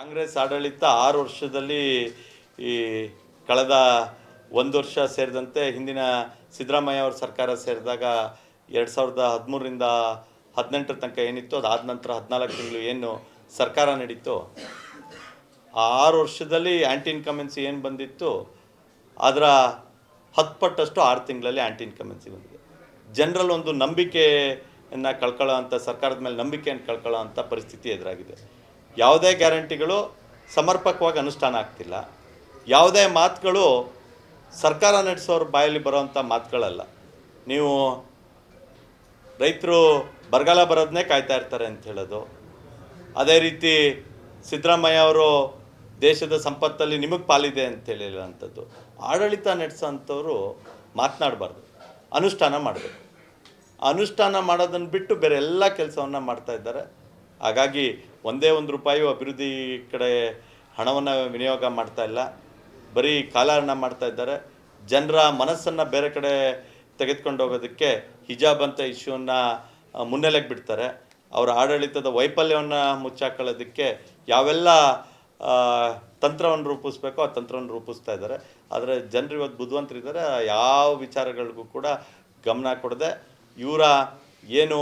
ಕಾಂಗ್ರೆಸ್ ಆಡಳಿತ ಆರು ವರ್ಷದಲ್ಲಿ ಈ ಕಳೆದ ಒಂದು ವರ್ಷ ಸೇರಿದಂತೆ ಹಿಂದಿನ ಸಿದ್ದರಾಮಯ್ಯ ಅವರ ಸರ್ಕಾರ ಸೇರಿದಾಗ ಎರಡು ಸಾವಿರದ ಹದಿಮೂರರಿಂದ ಹದಿನೆಂಟರ ತನಕ ಏನಿತ್ತು ಅದಾದ ನಂತರ ಹದಿನಾಲ್ಕು ತಿಂಗಳು ಏನು ಸರ್ಕಾರ ನಡೀತು ಆ ಆರು ವರ್ಷದಲ್ಲಿ ಆ್ಯಂಟಿ ಇನ್ಕಮೆನ್ಸಿ ಏನು ಬಂದಿತ್ತು, ಅದರ ಹತ್ತು ಪಟ್ಟಷ್ಟು ಆರು ತಿಂಗಳಲ್ಲಿ ಆ್ಯಂಟಿ ಇನ್ಕಮೆನ್ಸಿ ಬಂದಿದೆ. ಜನರಲ್ಲಿ ಒಂದು ನಂಬಿಕೆಯನ್ನು ಕಳ್ಕೊಳ್ಳೋ ಅಂಥ ಸರ್ಕಾರದ ಮೇಲೆ ನಂಬಿಕೆಯನ್ನು ಕಳ್ಕೊಳ್ಳೋ ಅಂಥ ಪರಿಸ್ಥಿತಿ ಎದುರಾಗಿದೆ. ಯಾವುದೇ ಗ್ಯಾರಂಟಿಗಳು ಸಮರ್ಪಕವಾಗಿ ಅನುಷ್ಠಾನ ಆಗ್ತಿಲ್ಲ. ಯಾವುದೇ ಮಾತುಗಳು ಸರ್ಕಾರ ನಡೆಸೋರು ಬಾಯಲ್ಲಿ ಬರೋವಂಥ ಮಾತುಗಳಲ್ಲ. ನೀವು ರೈತರು ಬರಗಾಲ ಬರೋದನ್ನೇ ಕಾಯ್ತಾ ಇರ್ತಾರೆ ಅಂತ ಹೇಳೋದು. ಅದೇ ರೀತಿ ಸಿದ್ದರಾಮಯ್ಯ ಅವರು ದೇಶದ ಸಂಪತ್ತಲ್ಲಿ ನಿಮಗೆ ಪಾಲಿದೆ ಅಂತ ಹೇಳಿಲ್ಲ ಅಂಥದ್ದು ಆಡಳಿತ ನಡೆಸೋಂಥವ್ರು ಮಾತನಾಡಬಾರ್ದು. ಅನುಷ್ಠಾನ ಮಾಡಬೇಕು. ಅನುಷ್ಠಾನ ಮಾಡೋದನ್ನು ಬಿಟ್ಟು ಬೇರೆ ಎಲ್ಲ ಕೆಲಸವನ್ನು ಮಾಡ್ತಾ ಇದ್ದಾರೆ. ಹಾಗಾಗಿ ಒಂದೇ ಒಂದು ರೂಪಾಯಿ ಅಭಿವೃದ್ಧಿ ಕಡೆ ಹಣವನ್ನು ವಿನಿಯೋಗ ಮಾಡ್ತಾ ಇಲ್ಲ. ಬರೀ ಕಾಲಹರಣ ಮಾಡ್ತಾ ಇದ್ದಾರೆ. ಜನರ ಮನಸ್ಸನ್ನು ಬೇರೆ ಕಡೆ ತೆಗೆದುಕೊಂಡು ಹೋಗೋದಕ್ಕೆ ಹಿಜಾಬ್ ಅಂತ ಇಶ್ಯೂವನ್ನು ಮುನ್ನೆಲೆಗೆ ಬಿಡ್ತಾರೆ. ಅವರ ಆಡಳಿತದ ವೈಫಲ್ಯವನ್ನು ಮುಚ್ಚಾಕೊಳ್ಳೋದಕ್ಕೆ ಯಾವೆಲ್ಲ ತಂತ್ರವನ್ನು ರೂಪಿಸ್ಬೇಕೋ ಆ ತಂತ್ರವನ್ನು ರೂಪಿಸ್ತಾ ಇದ್ದಾರೆ. ಆದರೆ ಜನರು ಇವತ್ತು ಬುದ್ಧಿವಂತರಿದ್ದಾರೆ ಯಾವ ವಿಚಾರಗಳಿಗೂ ಕೂಡ ಗಮನ ಕೊಡದೆ ಇವರ ಏನು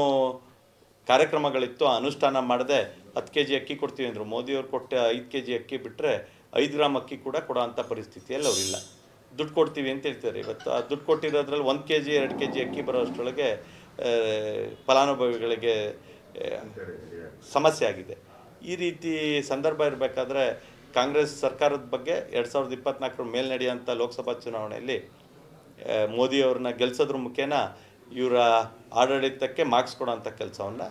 ಕಾರ್ಯಕ್ರಮಗಳಿತ್ತು, ಅನುಷ್ಠಾನ ಮಾಡದೆ ಹತ್ತು ಕೆ ಜಿ ಅಕ್ಕಿ ಕೊಡ್ತೀವಿ ಅಂದರು. ಮೋದಿಯವ್ರು ಕೊಟ್ಟ ಐದು ಕೆ ಜಿ ಅಕ್ಕಿ ಬಿಟ್ಟರೆ ಐದು ಗ್ರಾಮ್ ಅಕ್ಕಿ ಕೂಡ ಕೊಡೋ ಅಂಥ ಪರಿಸ್ಥಿತಿಯಲ್ಲಿ ಅವರಿಲ್ಲ. ದುಡ್ಡು ಕೊಡ್ತೀವಿ ಅಂತ ಹೇಳ್ತಾರೆ. ಇವತ್ತು ಆ ದುಡ್ಡು ಕೊಟ್ಟಿರೋದ್ರಲ್ಲಿ ಒಂದು ಕೆ ಜಿ ಎರಡು ಕೆ ಜಿ ಅಕ್ಕಿ ಬರೋ ಅಷ್ಟರೊಳಗೆ ಫಲಾನುಭವಿಗಳಿಗೆ ಸಮಸ್ಯೆ ಆಗಿದೆ. ಈ ರೀತಿ ಸಂದರ್ಭ ಇರಬೇಕಾದ್ರೆ ಕಾಂಗ್ರೆಸ್ ಸರ್ಕಾರದ ಬಗ್ಗೆ ಎರಡು ಸಾವಿರದ ಇಪ್ಪತ್ನಾಲ್ಕರ ಮೇಲೆ ನಡೆಯುವಂಥ ಲೋಕಸಭಾ ಚುನಾವಣೆಯಲ್ಲಿ ಮೋದಿಯವ್ರನ್ನ ಗೆಲ್ಸೋದ್ರ ಮುಖೇನ ಇವರ ಆಡಳಿತಕ್ಕೆ ಮಾರ್ಕ್ಸ್ ಕೊಡೋಂಥ ಕೆಲಸವನ್ನು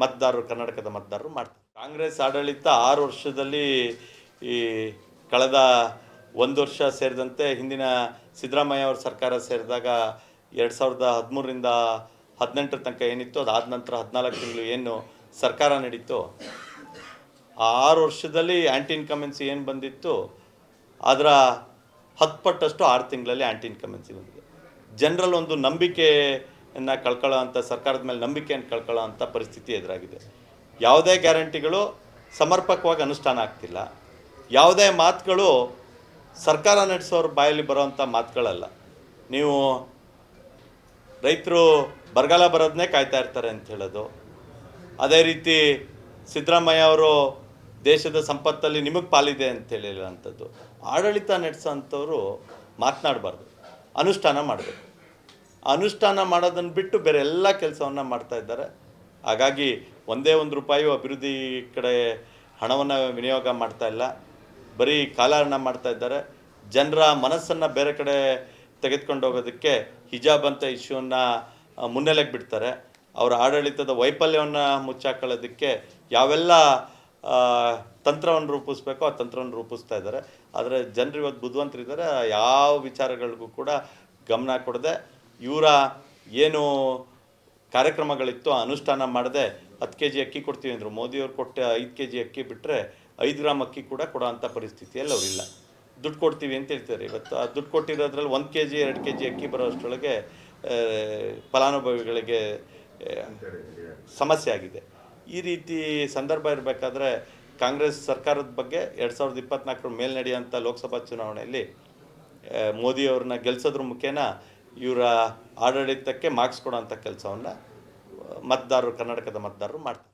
ಮತದಾರರು, ಕರ್ನಾಟಕದ ಮತದಾರರು ಮಾಡ್ತಾರೆ. ಕಾಂಗ್ರೆಸ್ ಆಡಳಿತ ಆರು ವರ್ಷದಲ್ಲಿ ಈ ಕಳೆದ ಒಂದು ವರ್ಷ ಸೇರಿದಂತೆ ಹಿಂದಿನ ಸಿದ್ದರಾಮಯ್ಯ ಅವರ ಸರ್ಕಾರ ಸೇರಿದಾಗ ಎರಡು ಸಾವಿರದ ಹದಿಮೂರರಿಂದ ಹದಿನೆಂಟರ ತನಕ ಏನಿತ್ತು ಅದಾದ ನಂತರ ಹದಿನಾಲ್ಕು ತಿಂಗಳು ಏನು ಸರ್ಕಾರ ನಡೀತು ಆ ಆರು ವರ್ಷದಲ್ಲಿ ಆ್ಯಂಟಿ ಇನ್ಕಮೆನ್ಸಿ ಏನು ಬಂದಿತ್ತು, ಅದರ ಹತ್ತು ಪಟ್ಟಷ್ಟು ಆರು ತಿಂಗಳಲ್ಲಿ ಆ್ಯಂಟಿ ಇನ್ಕಮೆನ್ಸಿ ಬಂದಿದೆ. ಜನರಲ್ಲಿ ಒಂದು ನಂಬಿಕೆಯನ್ನು ಕಳ್ಕೊಳ್ಳೋ ಅಂಥ ಸರ್ಕಾರದ ಮೇಲೆ ನಂಬಿಕೆಯನ್ನು ಕಳ್ಕೊಳ್ಳೋ ಅಂಥ ಪರಿಸ್ಥಿತಿ ಎದುರಾಗಿದೆ. ಯಾವುದೇ ಗ್ಯಾರಂಟಿಗಳು ಸಮರ್ಪಕವಾಗಿ ಅನುಷ್ಠಾನ ಆಗ್ತಿಲ್ಲ. ಯಾವುದೇ ಮಾತುಗಳು ಸರ್ಕಾರ ನಡೆಸೋರು ಬಾಯಲ್ಲಿ ಬರೋವಂಥ ಮಾತುಗಳಲ್ಲ. ನೀವು ರೈತರು ಬರಗಾಲ ಬರೋದನ್ನೇ ಕಾಯ್ತಾ ಇರ್ತಾರೆ ಅಂತ ಹೇಳೋದು. ಅದೇ ರೀತಿ ಸಿದ್ದರಾಮಯ್ಯ ಅವರು ದೇಶದ ಸಂಪತ್ತಲ್ಲಿ ನಿಮಗೆ ಪಾಲಿದೆ ಅಂತ ಹೇಳಿಲ್ಲ ಅಂಥದ್ದು ಆಡಳಿತ ನಡೆಸೋಂಥವ್ರು ಮಾತನಾಡಬಾರ್ದು. ಅನುಷ್ಠಾನ ಮಾಡಬೇಕು. ಅನುಷ್ಠಾನ ಮಾಡೋದನ್ನು ಬಿಟ್ಟು ಬೇರೆ ಎಲ್ಲ ಕೆಲಸವನ್ನು ಮಾಡ್ತಾ ಇದ್ದಾರೆ. ಹಾಗಾಗಿ ಒಂದೇ ಒಂದು ರೂಪಾಯಿ ಅಭಿವೃದ್ಧಿ ಕಡೆ ಹಣವನ್ನು ವಿನಿಯೋಗ ಮಾಡ್ತಾ ಇಲ್ಲ. ಬರೀ ಕಾಲಹರಣ ಮಾಡ್ತಾ ಇದ್ದಾರೆ. ಜನರ ಮನಸ್ಸನ್ನು ಬೇರೆ ಕಡೆ ತೆಗೆದುಕೊಂಡು ಹೋಗೋದಕ್ಕೆ ಹಿಜಾಬ್ ಅಂತ ಇಶ್ಯೂವನ್ನು ಮುನ್ನೆಲೆಗೆ ಬಿಡ್ತಾರೆ. ಅವರ ಆಡಳಿತದ ವೈಫಲ್ಯವನ್ನು ಮುಚ್ಚಾಕೊಳ್ಳೋದಕ್ಕೆ ಯಾವೆಲ್ಲ ತಂತ್ರವನ್ನು ರೂಪಿಸ್ಬೇಕೋ ಆ ತಂತ್ರವನ್ನು ರೂಪಿಸ್ತಾ ಇದ್ದಾರೆ. ಆದರೆ ಜನರು ಇವತ್ತು ಬುದ್ಧಿವಂತರಿದ್ದಾರೆ. ಯಾವ ವಿಚಾರಗಳಿಗೂ ಕೂಡ ಗಮನ ಕೊಡದೆ ಇವರ ಏನು ಕಾರ್ಯಕ್ರಮಗಳಿತ್ತು ಅನುಷ್ಠಾನ ಮಾಡದೆ ಹತ್ತು ಕೆ ಜಿ ಅಕ್ಕಿ ಕೊಡ್ತೀವಿ ಅಂದರು. ಮೋದಿಯವ್ರು ಕೊಟ್ಟ ಐದು ಕೆ ಜಿ ಅಕ್ಕಿ ಬಿಟ್ಟರೆ ಐದು ಗ್ರಾಮ್ ಅಕ್ಕಿ ಕೂಡ ಕೊಡೋ ಅಂಥ ಪರಿಸ್ಥಿತಿಯಲ್ಲಿ ಅವರಿಲ್ಲ. ದುಡ್ಡು ಕೊಡ್ತೀವಿ ಅಂತ ಹೇಳ್ತಾರೆ. ಇವತ್ತು ಆ ದುಡ್ಡು ಕೊಟ್ಟಿರೋದ್ರಲ್ಲಿ ಒಂದು ಕೆ ಜಿ ಎರಡು ಕೆ ಜಿ ಅಕ್ಕಿ ಬರೋ ಅಷ್ಟರೊಳಗೆ ಫಲಾನುಭವಿಗಳಿಗೆ ಸಮಸ್ಯೆ ಆಗಿದೆ. ಈ ರೀತಿ ಸಂದರ್ಭ ಇರಬೇಕಾದ್ರೆ ಕಾಂಗ್ರೆಸ್ ಸರ್ಕಾರದ ಬಗ್ಗೆ ಎರಡು ಸಾವಿರದ ಇಪ್ಪತ್ತ್ನಾಲ್ಕರ ಮೇಲೆ ಲೋಕಸಭಾ ಚುನಾವಣೆಯಲ್ಲಿ ಮೋದಿಯವ್ರನ್ನ ಗೆಲ್ಸೋದ್ರ ಮುಖೇನ ಇವರ ಆಡಳಿತಕ್ಕೆ ಮಾರ್ಕ್ಸ್ ಕೊಡೋಂಥ ಕೆಲಸವನ್ನು ಮತದಾರರು ಕರ್ನಾಟಕದ ಮತದಾರರು ಮಾಡ್ತಾರೆ.